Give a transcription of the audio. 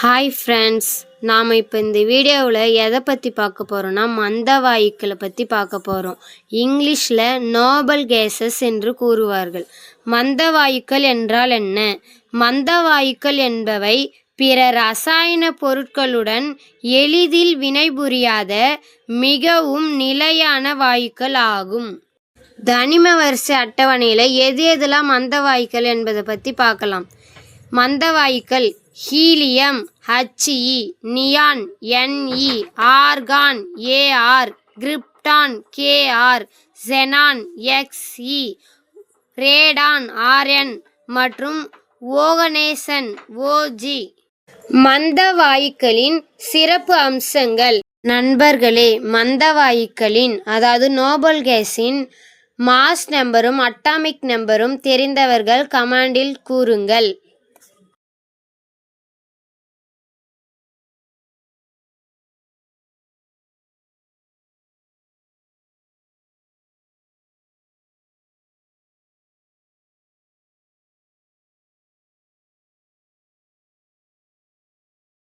Hi friends நாம் இப்போ இந்த வீடியோவில் எதை பற்றி பார்க்க போகிறோம்னா மந்த வாயுக்களை பற்றி பார்க்க போகிறோம் இங்கிலீஷில் நோபல் கேசஸ் என்று கூறுவார்கள். மந்த வாயுக்கள் என்றால் என்ன? மந்த வாயுக்கள் என்பவை பிற ரசாயன பொருட்களுடன் எளிதில் வினைபுரியாத மிகவும் நிலையான வாயுக்கள் ஆகும். தனிம வரிசை அட்டவணையில் எது எதெல்லாம் மந்த வாயுக்கள் என்பதை பற்றி பார்க்கலாம். மந்த வாயுக்கள் helium H E neon N E argon A R krypton K R xenon X E radon R N மற்றும் ஓகனேசன் ஓஜி மந்தவாயுக்களின் சிறப்பு அம்சங்கள். நண்பர்களே மந்தவாயுக்களின் அதாவது நோபல் கேஸின் மாஸ் நம்பரும் அட்டாமிக் நம்பரும் தெரிந்தவர்கள் கமாண்டில் கூறுங்கள்.